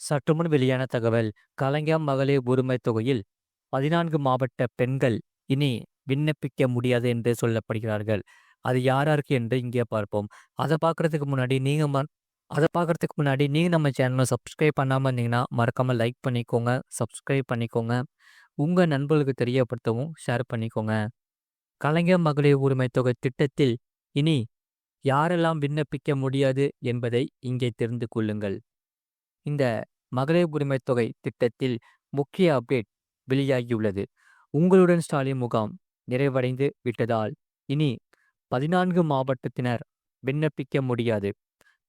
சற்றுமுன் வெளியான தகவல் கலைஞர் மகளிர் உரிமைத் தொகையில் பதினான்கு மாவட்ட பெண்கள் இனி விண்ணப்பிக்க முடியாது என்று சொல்லப்படுகிறார்கள். அது யார் யாருக்கு என்று இங்கே பார்ப்போம். அதை பார்க்குறதுக்கு முன்னாடி நீங்கள் அதை பார்க்குறதுக்கு முன்னாடி நீங்கள் நம்ம சேனலை சப்ஸ்கிரைப் பண்ணாமல் இருந்தீங்கன்னா மறக்காமல் லைக் பண்ணிக்கோங்க சப்ஸ்கிரைப் பண்ணிக்கோங்க. உங்கள் நண்பர்களுக்கு தெரியப்படுத்தவும் ஷேர் பண்ணிக்கோங்க. கலைஞர் மகளிர் உரிமைத் தொகை திட்டத்தில் இனி யாரெல்லாம் விண்ணப்பிக்க முடியாது என்பதை இங்கே தெரிந்து கொள்ளுங்கள். இந்த மகளிர் உரிமை தொகை திட்டத்தில் முக்கிய அப்டேட் வெளியாகியுள்ளது. உங்களுடன் ஸ்டாலின் முகாம் நிறைவடைந்து விட்டதால் இனி பதினான்கு மாவட்டத்தினர் விண்ணப்பிக்க முடியாது.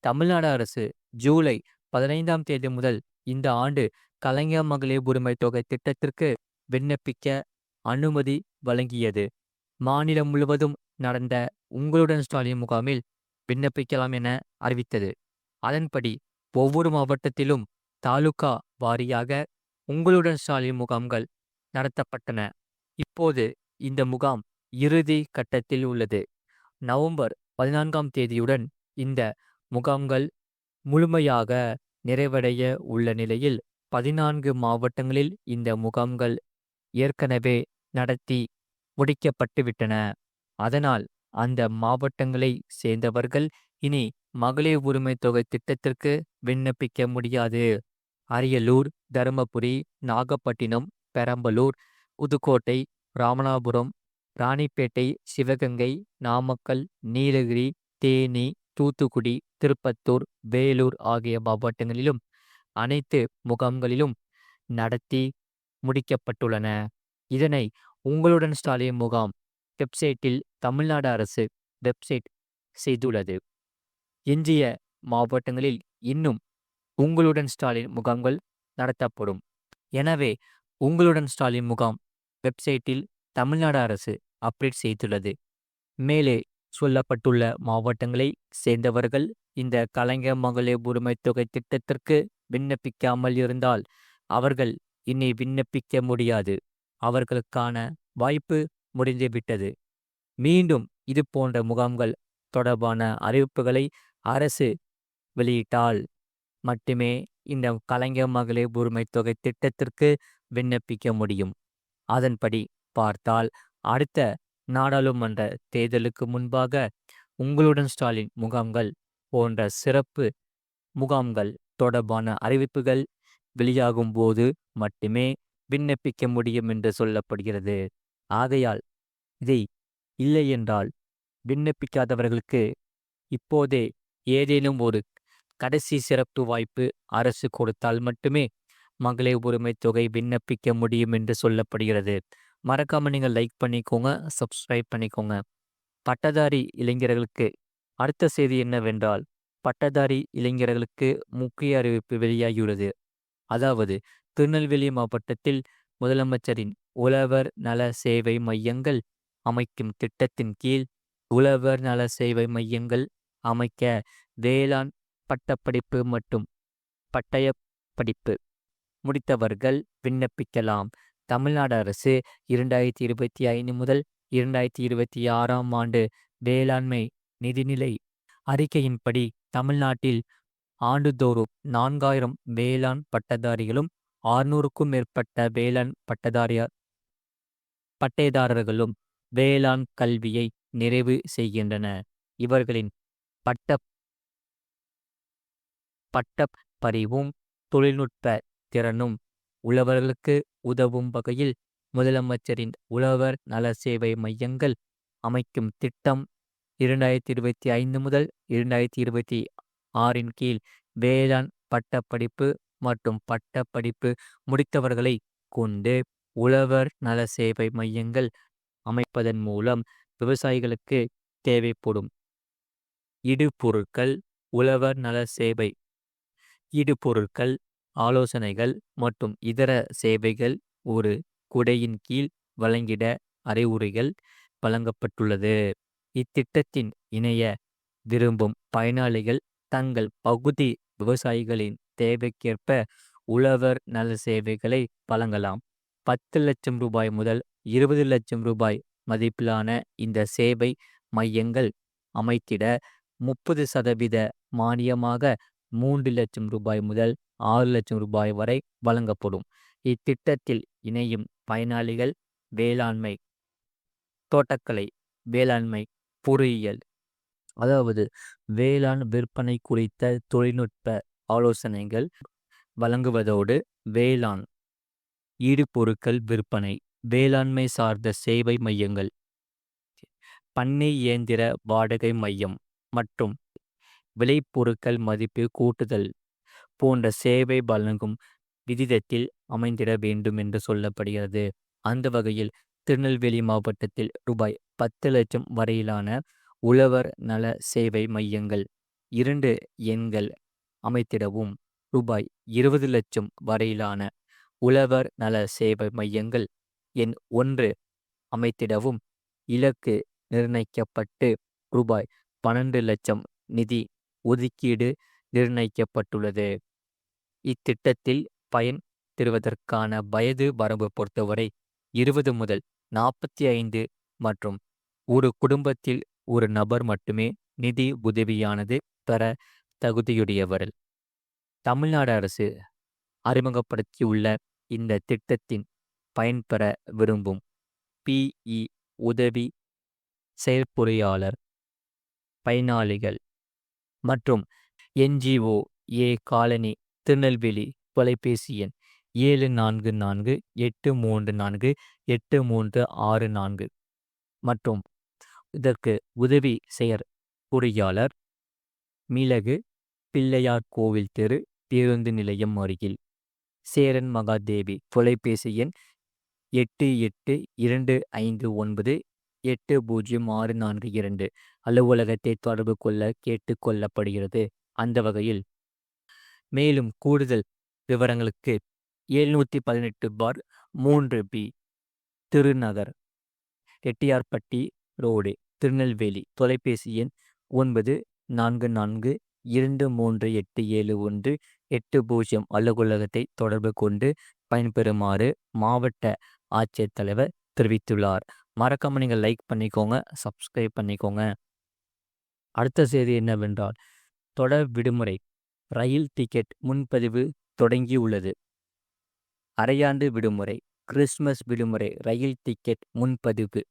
தமிழ்நாடு அரசு ஜூலை பதினைந்தாம் தேதி முதல் இந்த ஆண்டு கலைஞர் மகளிர் உரிமை தொகை திட்டத்திற்கு விண்ணப்பிக்க அனுமதி வழங்கியது. மாநிலம் முழுவதும் நடந்த உங்களுடன் ஸ்டாலின் முகாமில் விண்ணப்பிக்கலாம் என அறிவித்தது. அதன்படி ஒவ்வொரு மாவட்டத்திலும் தாலுகா வாரியாக உங்களுடன் ஸ்டாலின் முகாம்கள் நடத்தப்பட்டன. இப்போது இந்த முகாம் இறுதி கட்டத்தில் உள்ளது. நவம்பர் பதினான்காம் தேதியுடன் இந்த முகாம்கள் முழுமையாக நிறைவடைய உள்ள நிலையில் பதினான்கு மாவட்டங்களில் இந்த முகாம்கள் ஏற்கனவே நடத்தி முடிக்கப்பட்டுவிட்டன. அதனால் அந்த மாவட்டங்களை சேர்ந்தவர்கள் இனி மகளிர் உரிமை தொகை திட்டத்திற்கு விண்ணப்பிக்க முடியாது. அரியலூர் தருமபுரி நாகப்பட்டினம் பெரம்பலூர் புதுக்கோட்டை ராமநாபுரம் ராணிப்பேட்டை சிவகங்கை நாமக்கல் நீலகிரி தேனி தூத்துக்குடி திருப்பத்தூர் வேலூர் ஆகிய மாவட்டங்களிலும் அனைத்து முகாம்களிலும் நடத்தி முடிக்கப்பட்டுள்ளன. இதனை உங்களுடன் ஸ்டாலின் முகாம் வெப்சைட்டில் தமிழ்நாடு அரசு வெப்சைட் செய்துள்ளது. எஞ்சிய மாவட்டங்களில் இன்னும் உங்களுடன் ஸ்டாலின் முகாம்கள் நடத்தப்படும். எனவே உங்களுடன் ஸ்டாலின் முகாம் வெப்சைட்டில் தமிழ்நாடு அரசு அப்டேட் செய்துள்ளது. மேலே சொல்லப்பட்டுள்ள மாவட்டங்களை சேர்ந்தவர்கள் இந்த கலைஞர் மகளிர் உரிமை தொகை திட்டத்திற்கு விண்ணப்பிக்காமல் இருந்தால் அவர்கள் இனி விண்ணப்பிக்க முடியாது. அவர்களுக்கான வாய்ப்பு முடிந்துவிட்டது. மீண்டும் இது போன்ற முகாம்கள் தொடர்பான அறிவிப்புகளை அரசு வெளியிட்டால் மட்டுமே இந்த கலைஞர் மகளிர் உரிமை தொகை திட்டத்திற்கு விண்ணப்பிக்க முடியும். அதன்படி பார்த்தால் அடுத்த நாடாளுமன்ற தேர்தலுக்கு முன்பாக உங்களுடன் ஸ்டாலின் முகாம்கள் போன்ற சிறப்பு முகாம்கள் தொடர்பான அறிவிப்புகள் வெளியாகும் போது மட்டுமே விண்ணப்பிக்க முடியும் என்று சொல்லப்படுகிறது. ஆகையால் இதை இல்லை என்றால் விண்ணப்பிக்காதவர்களுக்கு இப்போதே ஏதேனும் ஒரு கடைசி சிறப்பு வாய்ப்பு அரசு கொடுத்தால் மட்டுமே மகளிர் உரிமை தொகை விண்ணப்பிக்க முடியும் என்று சொல்லப்படுகிறது. மறக்காம நீங்கள் லைக் பண்ணிக்கோங்க சப்ஸ்கிரைப் பண்ணிக்கோங்க. பட்டதாரி இளைஞர்களுக்கு அடுத்த செய்தி என்னவென்றால் பட்டதாரி இளைஞர்களுக்கு முக்கிய அறிவிப்பு வெளியாகியுள்ளது. அதாவது திருநெல்வேலி மாவட்டத்தில் முதலமைச்சரின் உழவர் நல சேவை மையங்கள் அமைக்கும் திட்டத்தின் கீழ் உழவர் நல சேவை மையங்கள் அமைக்க வேளாண் பட்டப்படிப்பு மற்றும் பட்டய படிப்பு முடித்தவர்கள் விண்ணப்பிக்கலாம். தமிழ்நாடு அரசு இரண்டாயிரத்தி இருபத்தி ஐந்து முதல் இரண்டாயிரத்தி இருபத்தி ஆறாம் ஆண்டு வேளாண்மை நிதிநிலை அறிக்கையின்படி தமிழ்நாட்டில் ஆண்டுதோறும் நான்காயிரம் வேளாண் பட்டதாரிகளும் ஆறுநூறுக்கும் மேற்பட்ட வேளாண் பட்டதாரியார் பட்டயதாரர்களும் வேளாண் கல்வியை நிறைவு செய்கின்றன இவர்களின் பட்ட பட்டப்பறிவும் தொழில்நுட்ப திறனும் உழவர்களுக்கு உதவும் வகையில் முதலமைச்சரின் உழவர் நல சேவை மையங்கள் அமைக்கும் திட்டம் இரண்டாயிரத்தி இருபத்தி ஐந்து முதல் இரண்டாயிரத்தி இருபத்தி ஆறின் கீழ் வேளாண் பட்டப்படிப்பு மற்றும் பட்டப்படிப்பு முடித்தவர்களை கொண்டு உழவர் நல சேவை மையங்கள் அமைப்பதன் மூலம் விவசாயிகளுக்கு தேவைப்படும் இடுபொருட்கள் உழவர் நல சேவை இடுபொருட்கள் ஆலோசனைகள் மற்றும் இதர சேவைகள் ஒரு குடையின் கீழ் வழங்கிட அறிவுரைகள் வழங்கப்பட்டுள்ளது. இத்திட்டத்தின் இணைய விரும்பும் பயனாளிகள் தங்கள் பகுதி விவசாயிகளின் தேவைக்கேற்ப உழவர் நல சேவைகளை வழங்கலாம். பத்து லட்சம் ரூபாய் முதல் இருபது லட்சம் ரூபாய் மதிப்பிலான இந்த சேவை மையங்கள் அமைத்திட முப்பது சதவீத மானியமாக மூன்று லட்சம் ரூபாய் முதல் ஆறு லட்சம் ரூபாய் வரை வழங்கப்படும். இத்திட்டத்தில் இணையும் பயனாளிகள் வேளாண்மை தோட்டக்கலை வேளாண்மை பொறியியல் அதாவது வேளாண் விற்பனை குறித்த தொழில்நுட்ப ஆலோசனைகள் வழங்குவதோடு வேளாண் ஈடுபொருட்கள் விற்பனை வேளாண்மை சார்ந்த சேவை மையங்கள் பண்ணை இயந்திர வாடகை மையம் மற்றும் விளைபொருட்கள் மதிப்பு கூட்டுதல் போன்ற சேவை வழங்கும் விகிதத்தில் அமைந்திட வேண்டும் என்று சொல்லப்படுகிறது. அந்த வகையில் திருநெல்வேலி மாவட்டத்தில் ரூபாய் பத்து லட்சம் வரையிலான உழவர் நல சேவை மையங்கள் இரண்டு எண்கள் அமைத்திடவும் ரூபாய் இருபது லட்சம் வரையிலான உழவர் நல சேவை மையங்கள் எண் ஒன்று அமைத்திடவும் இலக்கு நிர்ணயிக்கப்பட்டு ரூபாய் பன்னெண்டு லட்சம் நிதி ஒதுக்கீடு நிர்ணயிக்கப்பட்டுள்ளது. இத்திட்டத்தில் பயன் பெறுவதற்கான வயது வரம்பு பொறுத்தவரை இருபது முதல் நாற்பத்தி ஐந்து மற்றும் ஒரு குடும்பத்தில் ஒரு நபர் மட்டுமே நிதி உதவியானது பெற தகுதியுடையவர்கள். தமிழ்நாடு அரசு அறிமுகப்படுத்தியுள்ள இந்த திட்டத்தின் பயன்பெற விரும்பும் பிஇ உதவி செயற்பொறியாளர் பயனாளிகள். மற்றும் என்ஜிஓ ஏ காலனி திருநெல்வேலி தொலைபேசி எண் ஏழு நான்கு நான்கு எட்டு மூன்று நான்கு எட்டு மூன்று ஆறு நான்கு. மற்றும் இதற்கு உதவி செயற் பொறியாளர் மிளகு பிள்ளையார் கோவில் தெரு பேருந்து நிலையம் அருகில். சேரன் மகாதேவி தொலைபேசி எண் எட்டு எட்டு இரண்டு ஐந்து ஒன்பது எட்டு பூஜ்ஜியம் ஆறு நான்கு இரண்டு. அலுவலகத்தை தொடர்பு கொள்ள கேட்டுக்கொள்ளப்படுகிறது அந்த வகையில் மேலும் கூடுதல் விவரங்களுக்கு எழுநூற்றி பதினெட்டு பார் மூன்று பி திருநகர் ரெட்டியார்பட்டி ரோடு திருநெல்வேலி. தொலைபேசி எண் ஒன்பது நான்கு நான்கு இரண்டு மூன்று எட்டு ஏழு ஒன்று எட்டு பூஜ்ஜியம். அலுவலகத்தை தொடர்பு கொண்டு பயன்பெறுமாறு மாவட்ட ஆட்சித்தலைவர் தெரிவித்துள்ளார். மறக்காம நீங்கள் லைக் பண்ணிக்கோங்க சப்ஸ்கிரைப் பண்ணிக்கோங்க. அடுத்த செய்தி என்னவென்றால் தொடர் விடுமுறை ரயில் டிக்கெட் முன்பதிவு தொடங்கியுள்ளது. அரையாண்டு விடுமுறை கிறிஸ்மஸ் விடுமுறை ரயில் டிக்கெட் முன்பதிவு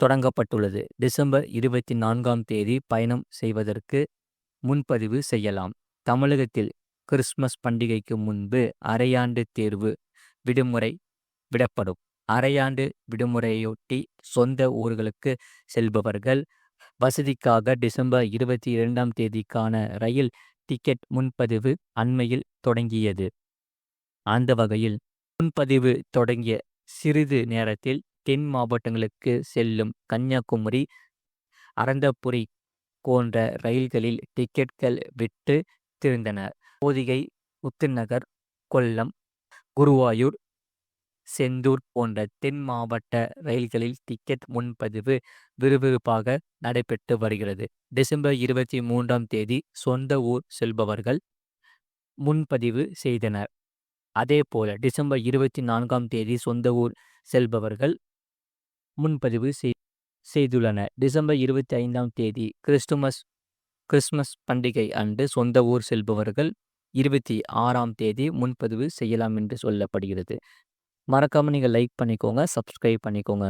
தொடங்கப்பட்டுள்ளது. டிசம்பர் இருபத்தி நான்காம் தேதி பயணம் செய்வதற்கு முன்பதிவு செய்யலாம். தமிழகத்தில் கிறிஸ்மஸ் பண்டிகைக்கு முன்பு அரையாண்டு தேர்வு விடுமுறை விடப்படும். அரையாண்டு விடுமுறையொட்டி சொந்த ஊர்களுக்கு செல்பவர்கள் வசதிக்காக டிசம்பர் இருபத்தி இரண்டாம் தேதிக்கான ரயில் டிக்கெட் முன்பதிவு அண்மையில் தொடங்கியது. அந்த வகையில் முன்பதிவு தொடங்கிய சிறிது நேரத்தில் தென் மாவட்டங்களுக்கு செல்லும் கன்னியாகுமரி அரந்தபுரி போன்ற ரயில்களில் டிக்கெட்கள் விட்டு திருந்தன. போதிகை உத்துநகர் கொல்லம் குருவாயூர் செந்தூர் போன்ற தென் மாவட்ட ரயில்களில் டிக்கெட் முன்பதிவு விறுவிறுப்பாக நடைபெற்று வருகிறது. டிசம்பர் இருபத்தி மூன்றாம் தேதி சொந்த ஊர் செல்பவர்கள் முன்பதிவு செய்தனர். அதேபோல டிசம்பர் இருபத்தி நான்காம் தேதி சொந்த ஊர் செல்பவர்கள் முன்பதிவு செய் செய்துள்ளனர். டிசம்பர் இருபத்தி ஐந்தாம் தேதி கிறிஸ்துமஸ் கிறிஸ்மஸ் பண்டிகை அன்று சொந்த ஊர் செல்பவர்கள் இருபத்தி ஆறாம் தேதி முன்பதிவு செய்யலாம் என்று சொல்லப்படுகிறது. மறக்காமல் நீங்கள் லைக் பண்ணிக்கோங்க சப்ஸ்கிரைப் பண்ணிக்கோங்க.